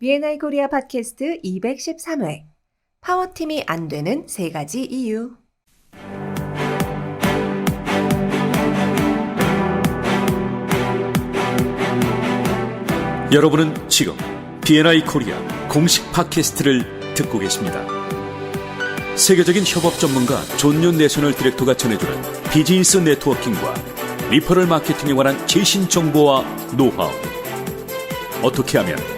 B&I 코리아 팟캐스트 213회 파워팀이 안 되는 세 가지 이유 여러분은 지금 B&I 코리아 공식 팟캐스트를 듣고 계십니다. 세계적인 협업 전문가 존윤 내셔널 디렉터가 전해주는 비즈니스 네트워킹과 리퍼럴 마케팅에 관한 최신 정보와 노하우. 어떻게 하면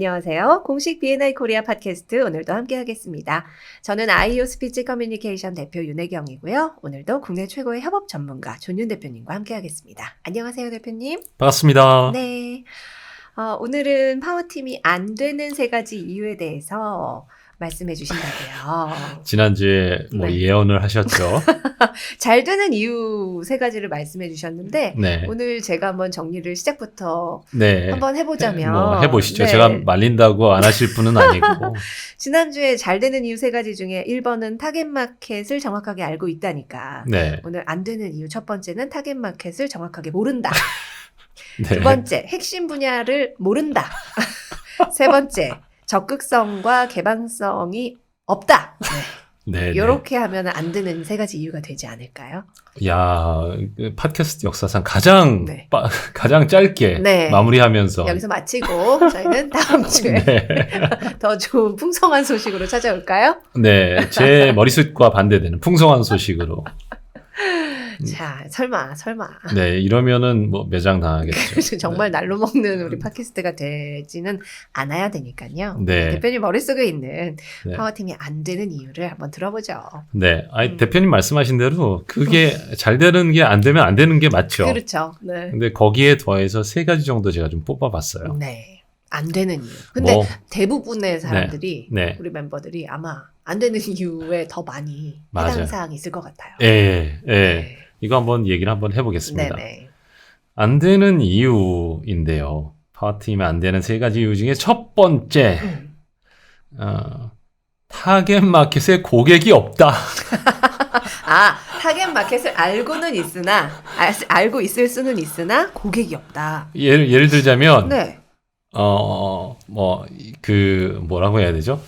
안녕하세요. 공식 B&I 코리아 팟캐스트 오늘도 함께 하겠습니다. 저는 아이오 스피치 커뮤니케이션 대표 윤혜경이고요. 오늘도 국내 최고의 협업 전문가 존윤 대표님과 함께 하겠습니다. 안녕하세요, 대표님. 반갑습니다. 네. 어, 오늘은 파워팀이 안 되는 세 가지 이유에 대해서 말씀해 주신다고요. 지난주에 뭐 네. 예언을 하셨죠. 잘 되는 이유 세 가지를 말씀해 주셨는데 네. 오늘 제가 한번 정리를 시작부터 네. 한번 해보자면 뭐 해보시죠. 네. 제가 말린다고 안 하실 분은 아니고. 지난주에 잘 되는 이유 세 가지 중에 1번은 타겟 마켓을 정확하게 알고 있다니까 네. 오늘 안 되는 이유 첫 번째는 타겟 마켓을 정확하게 모른다 네. 두 번째 핵심 분야를 모른다 세 번째 적극성과 개방성이 없다 네. 네. 이렇게 하면 안 되는 세 가지 이유가 되지 않을까요? 야, 그 팟캐스트 역사상 가장 네. 빠- 가장 짧게 네. 마무리하면서 여기서 마치고 저희는 다음 주에 네. 더 좋은 풍성한 소식으로 찾아올까요? 네. 제 머리숱과 반대되는 풍성한 소식으로. 음. 자, 설마, 설마. 네, 이러면은 뭐 매장 당하겠죠. 정말 날로 먹는 우리 팟캐스트가 되지는 않아야 되니까요. 네. 대표님 머릿속에 있는 네. 파워팀이 안 되는 이유를 한번 들어보죠. 네. 아니 음. 대표님 말씀하신 대로 그게 잘 되는 게 안 되면 안 되는 게 맞죠. 그렇죠. 네. 근데 거기에 더해서 세 가지 정도 제가 좀 뽑아봤어요. 네. 안 되는 이유. 근데 뭐, 대부분의 사람들이 네. 우리 멤버들이 아마 안 되는 이유에 더 많이 맞아요. 해당 사항이 있을 것 같아요. 예, 예. 이거 한번 얘기를 한번 해보겠습니다. 네네. 안 되는 이유인데요. 파워팀이 안 되는 세 가지 이유 중에 첫 번째, 음. 어, 타겟 마켓에 고객이 없다. 아, 타겟 마켓을 알고는 있으나, 알, 알고 있을 수는 있으나, 고객이 없다. 예를, 예를 들자면, 네. 어, 뭐, 그, 뭐라고 해야 되죠?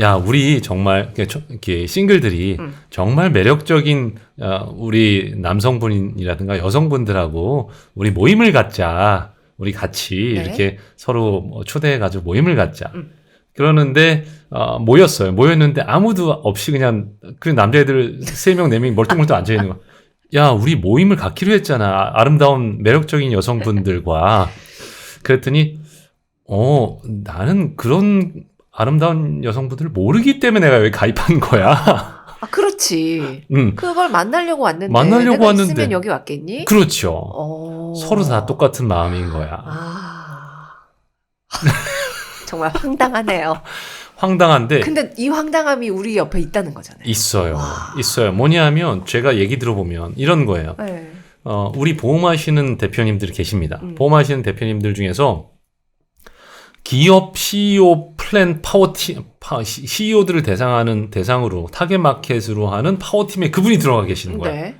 야, 우리 정말, 이렇게, 싱글들이 음. 정말 매력적인, 어, 우리 남성분이라든가 여성분들하고 우리 모임을 갖자. 우리 같이 네. 이렇게 서로 뭐 초대해가지고 모임을 갖자. 음. 그러는데, 어, 모였어요. 모였는데 아무도 없이 그냥 그 남자애들 세 명 네 명이 멀뚱멀뚱 앉아 있는 거. 야, 우리 모임을 갖기로 했잖아. 아름다운 매력적인 여성분들과. 그랬더니, 어, 나는 그런 아름다운 여성분들을 모르기 때문에 내가 여기 가입한 거야. 아, 그렇지. 음, 그걸 만나려고 왔는데. 만나려고 내가 왔는데. 있으면 여기 왔겠니? 그렇죠. 어. 서로 다 똑같은 마음인 거야. 아. 정말 황당하네요. 황당한데 근데 이 황당함이 우리 옆에 있다는 거잖아요. 있어요. 와. 있어요. 뭐냐면 제가 얘기 들어보면 이런 거예요. 네. 어, 우리 보험하시는 대표님들이 계십니다. 음. 보험하시는 대표님들 중에서 기업 CEO 플랜 파워팀, 파, CEO들을 대상하는 대상으로 타겟 마켓으로 하는 파워팀에 그분이 들어가 계시는 거예요. 네.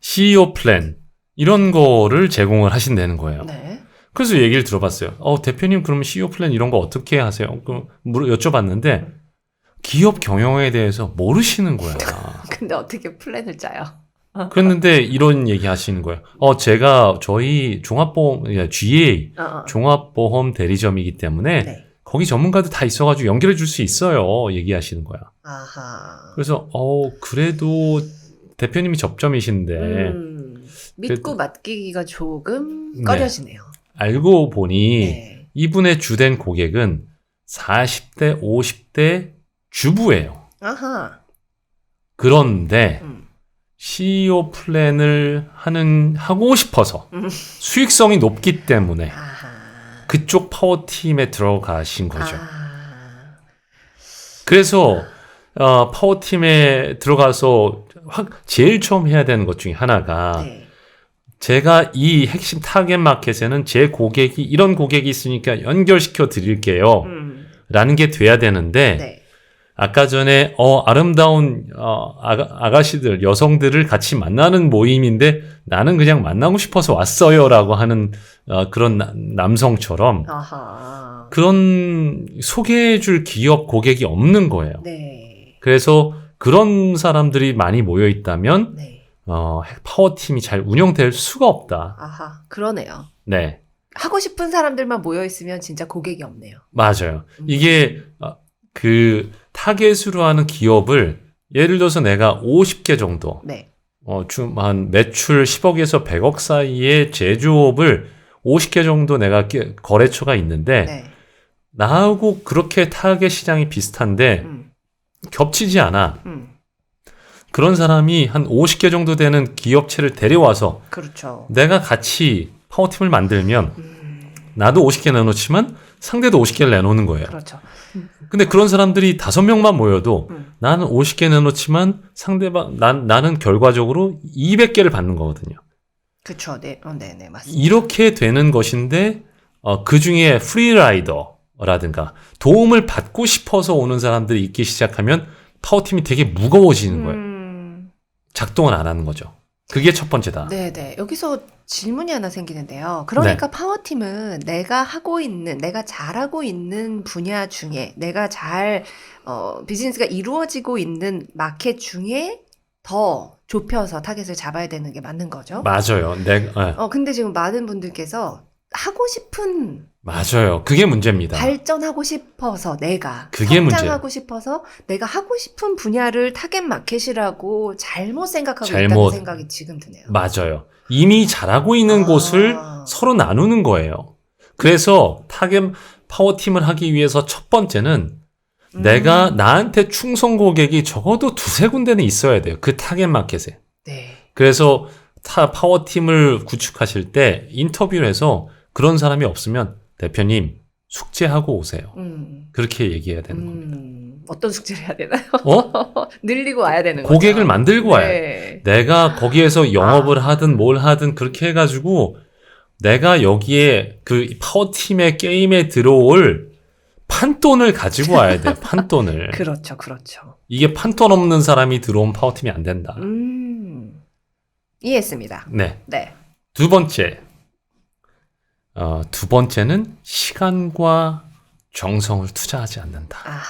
CEO 플랜 이런 거를 제공을 하신다는 거예요. 네. 그래서 얘기를 들어봤어요. 어, 대표님 그러면 CEO 플랜 이런 거 어떻게 하세요? 그 물어 여쭤봤는데 기업 경영에 대해서 모르시는 거야. 근데 어떻게 플랜을 짜요? 그랬는데 이런 얘기 하시는 거예요. 어, 제가 저희 종합보험, 예, GA, 어, 어. 종합보험 대리점이기 때문에 네. 거기 전문가도 다 있어가지고 연결해 줄 수 있어요. 얘기하시는 거야. 아하. 그래서, 어, 그래도 대표님이 접점이신데 음, 믿고 맡기기가 조금 네. 꺼려지네요. 알고 보니 네. 이분의 주된 고객은 40대, 50대 주부예요. 아하. 그런데 음. CEO 플랜을 하는, 하고 싶어서 음. 수익성이 높기 때문에 아하. 그쪽 파워팀에 들어가신 거죠. 아. 그래서 어, 파워팀에 들어가서 확 제일 처음 해야 되는 것 중에 하나가 네. 제가 이 핵심 타겟 마켓에는 제 고객이 이런 고객이 있으니까 연결시켜 드릴게요. 음. 라는 게 돼야 되는데 네. 아까 전에 어 아름다운 어 아가, 아가 씨들 여성들을 같이 만나는 모임인데 나는 그냥 만나고 싶어서 왔어요라고 하는 어, 그런 나- 남성처럼 아하. 그런 소개해줄 기업 고객이 없는 거예요. 네. 그래서 그런 사람들이 많이 모여 있다면 네. 어, 파워 팀이 잘 운영될 수가 없다. 아하. 그러네요. 네, 하고 싶은 사람들만 모여 있으면 진짜 고객이 없네요. 맞아요. 음. 이게 어, 그 타겟으로 하는 기업을 예를 들어서 내가 50개 정도 네. 어, 좀, 한 매출 10억에서 100억 사이의 제조업을 50개 정도 내가 끼- 거래처가 있는데, 네. 나하고 그렇게 타겟 시장이 비슷한데, 음. 겹치지 않아. 음. 그런 사람이 한 50개 정도 되는 기업체를 데려와서 그렇죠. 내가 같이 파워팀을 만들면, 음. 나도 50개 내놓지만 상대도 50개를 내놓는 거예요. 그렇죠. 근데 그런 사람들이 다섯 명만 모여도 음. 나는 50개 내놓지만 상대방, 난, 나는 결과적으로 200개를 받는 거거든요. 그렇죠. 네. 어, 네, 네, 맞습니다. 이렇게 되는 것인데 어, 그 중에 프리라이더라든가 도움을 받고 싶어서 오는 사람들이 있기 시작하면 파워팀이 되게 무거워지는 거예요. 음. 작동을 안 하는 거죠. 그게 첫 번째다. 네, 네. 여기서 질문이 하나 생기는데요. 그러니까 네. 파워팀은 내가 하고 있는, 내가 잘하고 있는 분야 중에, 내가 잘, 어, 비즈니스가 이루어지고 있는 마켓 중에 더 좁혀서 타겟을 잡아야 되는 게 맞는 거죠. 맞아요. 내, 예, 어, 근데 지금 많은 분들께서 하고 싶은, 맞아요. 그게 문제입니다. 발전하고 싶어서 내가, 그게. 성장하고 싶어서 내가 하고 싶은 분야를 타겟 마켓이라고 잘못 생각하고 잘못. 있다는 생각이 지금 드네요. 맞아요. 이미 잘하고 있는 아. 곳을 서로 나누는 거예요. 그래서 타겟 파워팀을 하기 위해서 첫 번째는 음. 내가 나한테 충성 고객이 적어도 두세 군데는 있어야 돼요. 그 타겟 마켓에. 네. 그래서 타 파워팀을 구축하실 때 인터뷰를 해서 그런 사람이 없으면 대표님 숙제하고 오세요. 음. 그렇게 얘기해야 되는 겁니다. 음, 어떤 숙제를 해야 되나요? 어? 늘리고 와야 되는 거죠. 고객을 만들고 와요. 네. 내가 거기에서 영업을 아. 하든 뭘 하든 그렇게 해가지고 내가 여기에 그 파워팀의 게임에 들어올 판돈을 가지고 와야 돼요. 판돈을. 그렇죠, 그렇죠. 이게 판돈 없는 사람이 들어온 파워팀이 안 된다. 음, 이해했습니다. 네. 네. 두 번째. 어, 두 번째는 시간과 정성을 투자하지 않는다. 아,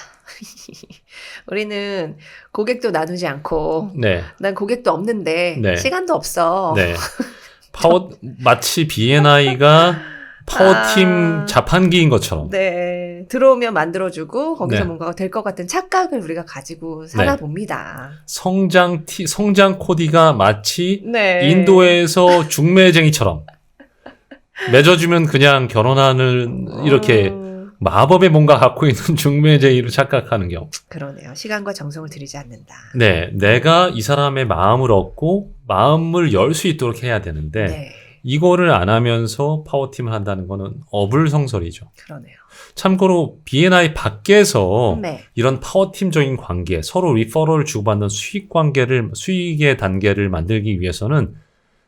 우리는 고객도 나누지 않고, 네. 난 고객도 없는데 네. 시간도 없어. 네. 파워 마치 B&I가 파워팀 아. 자판기인 것처럼. 네. 들어오면 만들어주고 거기서 네. 뭔가가 될 것 같은 착각을 우리가 가지고 살아봅니다. 성장 티, 성장 코디가 마치 네. 인도에서 중매쟁이처럼 맺어주면 그냥 결혼하는 이렇게 음, 마법의 뭔가 갖고 있는 중매쟁이로 착각하는 경우. 그러네요. 시간과 정성을 들이지 않는다. 네, 내가 이 사람의 마음을 얻고 마음을 열 수 있도록 해야 되는데 네. 이거를 안 하면서 파워팀을 한다는 거는 어불성설이죠. 그러네요. 참고로 B&I 밖에서 네. 이런 파워팀적인 관계, 서로 리퍼럴을 주고받는 수익 관계를, 수익의 단계를 만들기 위해서는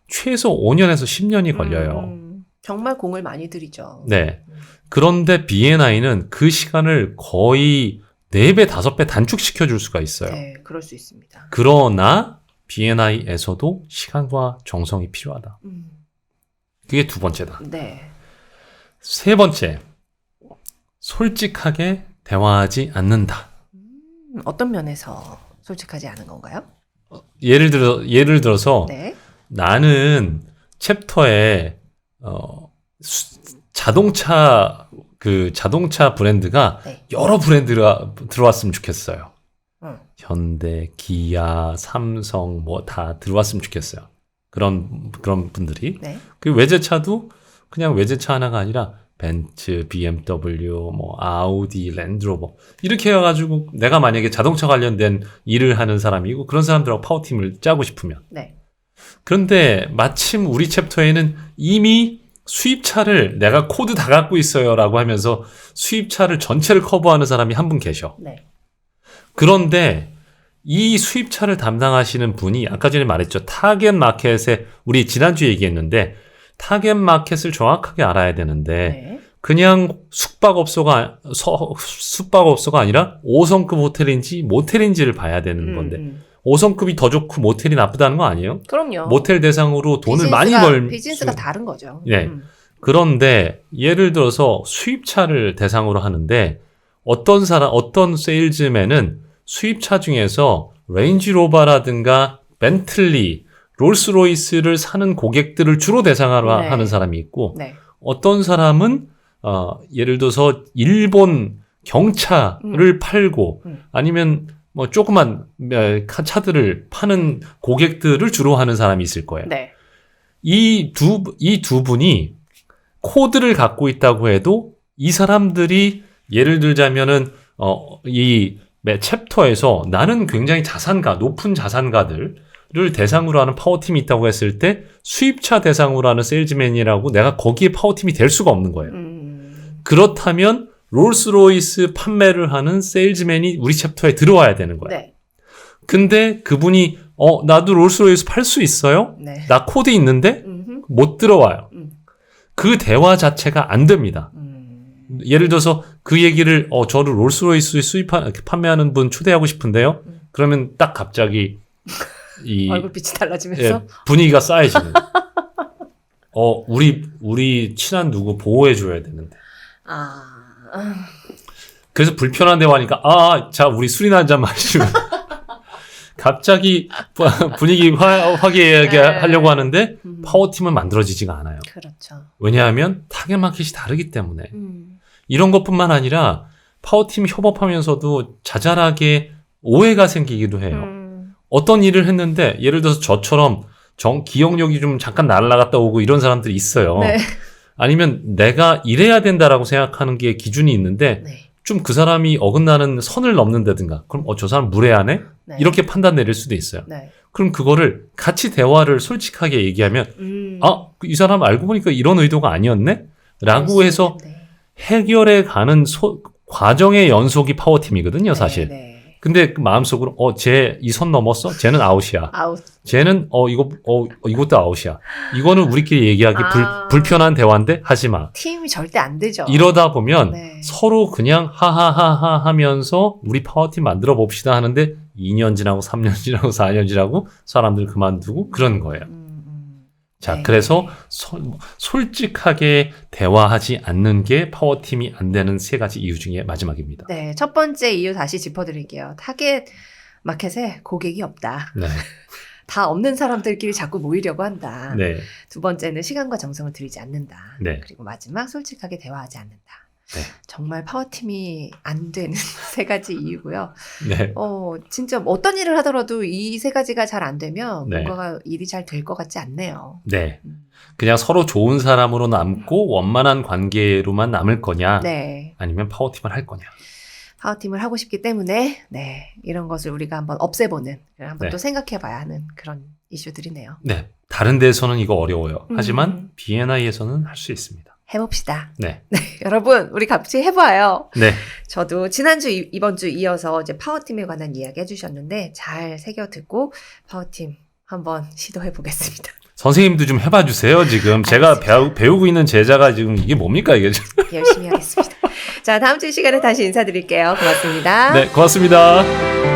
최소 5년에서 10년이 걸려요. 음, 정말 공을 많이 들이죠. 네. 그런데 B&I는 그 시간을 거의 4배, 5배 단축시켜 줄 수가 있어요. 네, 그럴 수 있습니다. 그러나 B&I에서도 시간과 정성이 필요하다. 음, 그게 두 번째다. 네. 세 번째. 솔직하게 대화하지 않는다. 음, 어떤 면에서 솔직하지 않은 건가요? 예를 들어 예를 들어서 네. 나는 챕터에 어, 수- 자동차 그 자동차 브랜드가 네. 여러 브랜드가 들어왔으면 좋겠어요. 음. 현대, 기아, 삼성 뭐 다 들어왔으면 좋겠어요. 그런 그런 분들이 네. 그 외제차도 그냥 외제차 하나가 아니라 벤츠, BMW, 뭐 아우디, 랜드로버 이렇게 해가지고 내가 만약에 자동차 관련된 일을 하는 사람이고 그런 사람들하고 파워팀을 짜고 싶으면 네. 그런데 마침 우리 챕터에는 이미 수입차를 내가 코드 다 갖고 있어요 라고 하면서 수입차를 전체를 커버하는 사람이 한 분 계셔. 네. 그런데 이 수입차를 담당하시는 분이 아까 전에 말했죠. 타겟 마켓에 우리 지난주에 얘기했는데 타겟 마켓을 정확하게 알아야 되는데 네. 그냥 숙박업소가 서- 숙박업소가 아니라 5성급 호텔인지 모텔인지를 봐야 되는 음, 건데 음. 5성급이 더 좋고 모텔이 나쁘다는 거 아니에요? 그럼요. 모텔 대상으로 돈을 많이 비즈니스가- 벌 비즈니스가 수- 다른 거죠. 네. 음. 그런데 예를 들어서 수입차를 대상으로 하는데 어떤 사람 어떤 세일즈맨은 수입차 중에서 레인지로버라든가 벤틀리, 롤스로이스를 사는 고객들을 주로 대상으로 네. 하는 사람이 있고 네. 어떤 사람은 어, 예를 들어서 일본 경차를 팔고 음. 아니면 뭐 조그만 어, 카- 차들을 파는 고객들을 주로 하는 사람이 있을 거예요. 네. 이 두, 이 두 분이 코드를 갖고 있다고 해도 이 사람들이 예를 들자면은, 어, 이 매- 챕터에서 나는 굉장히 자산가, 높은 자산가들을 대상으로 하는 파워팀이 있다고 했을 때 수입차 대상으로 하는 세일즈맨이라고 내가 거기에 파워팀이 될 수가 없는 거예요. 음. 그렇다면 롤스로이스 판매를 하는 세일즈맨이 우리 챕터에 들어와야 되는 거예요. 네. 근데 그분이, 어, 나도 롤스로이스 팔 수 있어요? 네. 나 코드 있는데? 음흠. 못 들어와요. 음. 그 대화 자체가 안 됩니다. 음. 예를 들어서 그 얘기를 어 저를 롤스로이스 수입 판매하는 분 초대하고 싶은데요. 음. 그러면 딱 갑자기 이 얼굴빛이 예, 달라지면서 분위기가 쌓여지는. 어 우리 우리 친한 누구 보호해 줘야 되는데. 아. 아. 그래서 불편한 대화니까 아 자 우리 술이나 한 잔 마시고 갑자기 분위기 화, 화기애애하게 네. 하려고 하는데 음. 파워팀은 만들어지지가 않아요. 그렇죠. 왜냐하면 타겟 마켓이 다르기 때문에. 음. 이런 것뿐만 아니라 파워팀 협업하면서도 자잘하게 오해가 생기기도 해요. 음. 어떤 일을 했는데 예를 들어서 저처럼 정 기억력이 좀 잠깐 날아갔다 오고 이런 사람들이 있어요. 네. 아니면 내가 이래야 된다라고 생각하는 게 기준이 있는데 네. 좀 그 사람이 어긋나는 선을 넘는다든가 그럼 어 저 사람 무례하네 네. 이렇게 판단 내릴 수도 있어요. 네. 그럼 그거를 같이 대화를 솔직하게 얘기하면 음. 아이 사람 알고 보니까 이런 의도가 아니었네 라고 그럴 수 해서. 해결해 가는 소- 과정의 연속이 파워팀이거든요, 사실. 네, 네. 근데 그 마음속으로 어, 쟤 이 선 넘었어? 쟤는 아웃이야. 아웃. 쟤는 어 이거 어 이것도 아웃이야. 이거는 우리끼리 얘기하기 아. 불, 불편한 대화인데 하지 마. 팀이 절대 안 되죠. 이러다 보면 네. 서로 그냥 하하하하 하면서 우리 파워팀 만들어 봅시다 하는데 2년 지나고 3년 지나고 4년 지나고 사람들 그만두고 그런 거예요. 음, 음. 자, 네. 그래서 소- 솔직하게 대화하지 않는 게 파워팀이 안 되는 세 가지 이유 중에 마지막입니다. 네, 첫 번째 이유 다시 짚어드릴게요. 타겟 마켓에 고객이 없다. 네. 다 없는 사람들끼리 자꾸 모이려고 한다. 네. 두 번째는 시간과 정성을 들이지 않는다. 네. 그리고 마지막 솔직하게 대화하지 않는다. 네. 정말 파워팀이 안 되는 세 가지 이유고요. 네. 어, 진짜 어떤 일을 하더라도 이 세 가지가 잘 안 되면 네. 뭔가가 일이 잘 될 것 같지 않네요. 네. 음. 그냥 서로 좋은 사람으로 남고 원만한 관계로만 남을 거냐? 네. 아니면 파워팀을 할 거냐? 파워팀을 하고 싶기 때문에 네 이런 것을 우리가 한번 없애보는 한번 네. 또 생각해봐야 하는 그런 이슈들이네요. 네. 다른 데서는 이거 어려워요. 음. 하지만 B&I에서는 할 수 있습니다. 해봅시다. 네. 여러분 우리 같이 해봐요. 네. 저도 지난주 이- 이번 주 이어서 이제 파워팀에 관한 이야기 해주셨는데 잘 새겨 듣고 파워팀 한번 시도해 보겠습니다. 선생님도 좀 해봐 주세요, 지금. 제가 배우, 배우고 있는 제자가 지금 이게 뭡니까, 이게. 열심히 하겠습니다. 자 다음 주 시간에 다시 인사드릴게요. 고맙습니다. 네, 고맙습니다.